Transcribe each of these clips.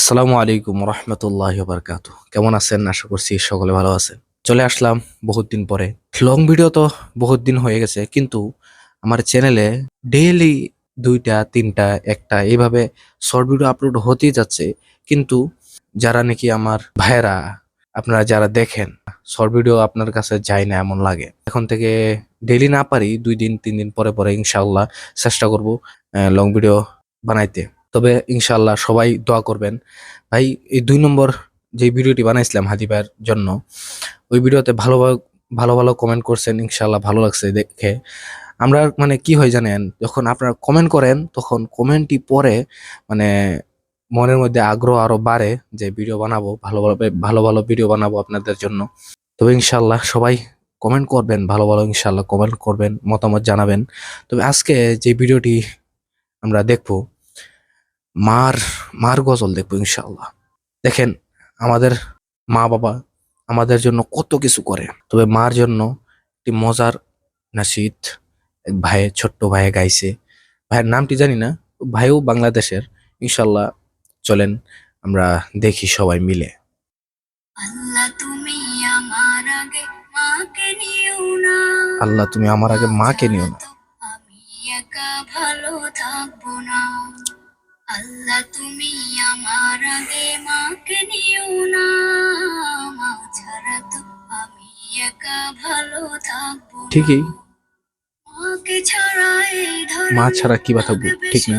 আসসালামু আলাইকুম রহমতুল্লাহ বারকাত কেমন আছেন? আশা করছি সকলে ভালো আছেন। চলে আসলাম বহুত দিন পরে। লং ভিডিও তো বহুত দিন হয়ে গেছে, কিন্তু আমার চ্যানেলে ডেইলি দুইটা, তিনটা, একটা এইভাবে শর্ট ভিডিও আপলোড হতেই যাচ্ছে। কিন্তু যারা নাকি আমার ভাইয়েরা, আপনারা যারা দেখেন, শর্ট ভিডিও আপনার কাছে যায় না এমন লাগে। এখন থেকে ডেইলি না পারি, দুই দিন, তিন দিন পরে পরে ইনশাল্লাহ চেষ্টা করব লং ভিডিও বানাইতে। তবে ইনশাল্লাহ সবাই দোয়া করবেন। ভাই, এই দুই নম্বর যে ভিডিওটি বানাইছিলাম হাদি জন্য, ওই ভিডিওতে ভালো ভালো- ভালো কমেন্ট করছেন ইনশাল্লাহ ভালো লাগছে দেখে। আমরা মানে কি হয় জানেন, যখন আপনারা কমেন্ট করেন, তখন কমেন্টটি পরে মানে মনের মধ্যে আগ্রহ আরও বাড়ে যে ভিডিও বানাবো ভালোভাবে ভালো ভালো ভিডিও বানাবো আপনাদের জন্য। তবে ইনশাল্লাহ সবাই কমেন্ট করবেন, ভালো ভালো ইনশাল্লাহ কমেন্ট করবেন, মতামত জানাবেন। তবে আজকে যে ভিডিওটি আমরা দেখব মার মার গজল দেখব ইনশাল্লাহ দেখেন আমাদের মা বাবা আমাদের জন্য কত কিছু করে। তবে মার জন্য একটি মজার নাসিদ এক ভাইয়ে ছোট্ট ভাইয়ে গাইছে। ভাইয়ের নামটি জানি না ভাইও বাংলাদেশের। ইনশাল্লাহ চলেন আমরা দেখি সবাই মিলে। আল্লাহ তুমি আমার আগে মাকে নিও না। আল্লাহ তুমি আমার আগে মাকে নিও না। আমি একা ভালো থাকব না। আল্লাহ তুমি আমার আগে মাকে নিও না। মা ছাড়া তো আমি একা ভালো থাকব ঠিকই। মাকে ছাড়া এই ধরনী মা ছাড়া কি বা থাকব, ঠিক না?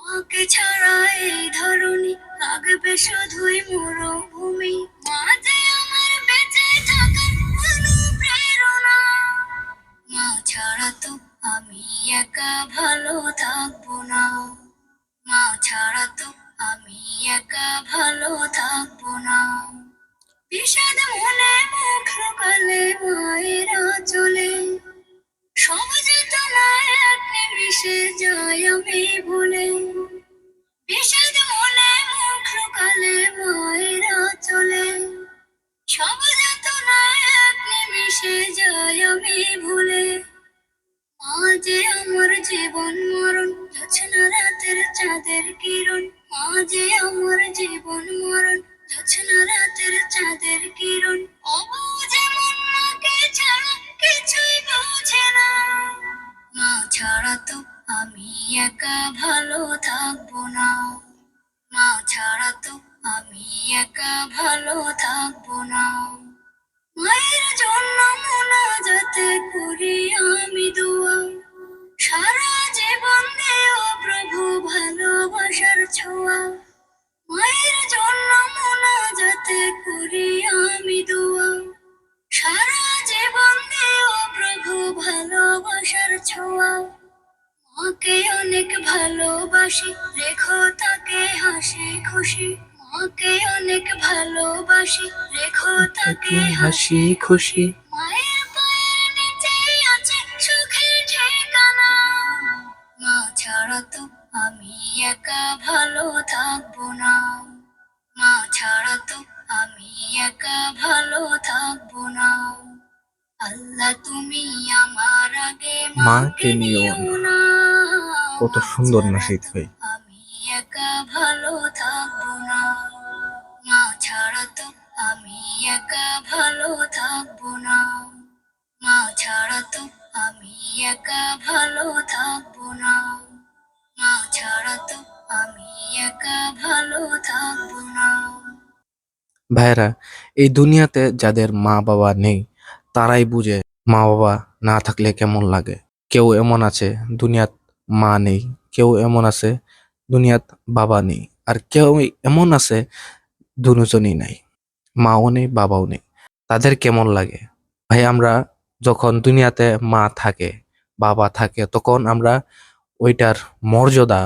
মাকে ছাড়া এই ধরনী লাগবে শুধুই মরুভূমি। মা বিষাদ মনে মুখ কালে মায়েরা চলে। সব চেতনায় এক নিমিষে যায়, আমি ভুলে। বিষাদ মনে মুখ কালে মায়েরা চলে। সব চেতনায় এক নিমিষে যায়, আমি ভুলে। আজ আমার জীবন মরণ জোছনা রাতের চাঁদের কিরণ। আজ আমার জীবন মরণ চাঁদের কিরণ অবুঝে মন মাকে বোঝে না। মা ছাড়া তো আমি একা ভালো থাকব না। মা ছাড়া তো আমি একা ভালো থাকব না। মায়ের জন্য মোনাজাতে করি আমি দোয়া। সারা জীবন দেও প্রভু ভালোবাসার ছোঁয়া। মাকে অনেক ভালোবাসি। রেখো তাকে হাসি খুশি। মাকে অনেক ভালোবাসি। রেখো তাকে হাসি খুশি। মায়ের পায়ের নিচেই আছে সুখের ঠিকানা। মা ছাড়া তো আমি একা ভালো থাকব না। মা ছাড়া তো আমি একা ভালো থাকব না। আল্লাহ তুমি আমার আগে মাকে নিও না। কত সুন্দর নাসিদ ভাই। আমি একা ভালো থাকব না মা ছাড়া তো আমি একা ভালো থাকব না মা ছাড়া তো আমি একা ভালো থাকব না মা ছাড়া তো আমি একা ভালো থাকব না। ভাইরা এই দুনিয়াতে যাদের মা বাবা নেই তারাই বুঝে মা বাবা না থাকলে কেমন লাগে। কেউ এমন আছে দুনিয়াত মা নেই, কেউ এমন আছে দুনিয়াত বাবা নেই আর কেউ এমন আছে দুজনই নাই, মাও নেই, বাবাও নেই। তাদের কেমন লাগে? ভাই, আমরা যখন দুনিয়াতে মা থাকে, বাবা থাকে, তখন আমরা ওইটার মর্যাদা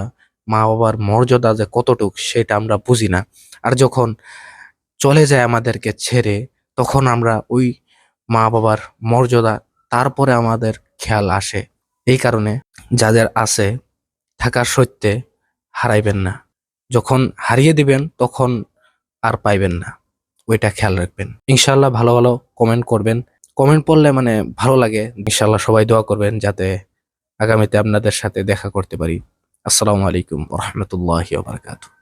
মা বাবার মর্যাদা যে কতটুক সেটা আমরা বুঝি না। আর যখন চলে যায় আমাদেরকে ছেড়ে, তখন আমরা ওই মা বাবার মর্যাদা, তারপরে আমাদের খেয়াল আসে। এই কারণে যাদের আছে থাকার সত্ত্বে হারাইবেন না। যখন হারিয়ে দিবেন, তখন আর পাইবেন না। ওইটা খেয়াল রাখবেন। ইনশাল্লাহ ভালো ভালো কমেন্ট করবেন। কমেন্ট পড়লে মানে ভালো লাগে। ইনশাল্লাহ সবাই দোয়া করবেন যাতে আগামীতে আপনাদের সাথে দেখা করতে পারি। আসসালামু আলাইকুম রহমতুল্লাহ বারকাতু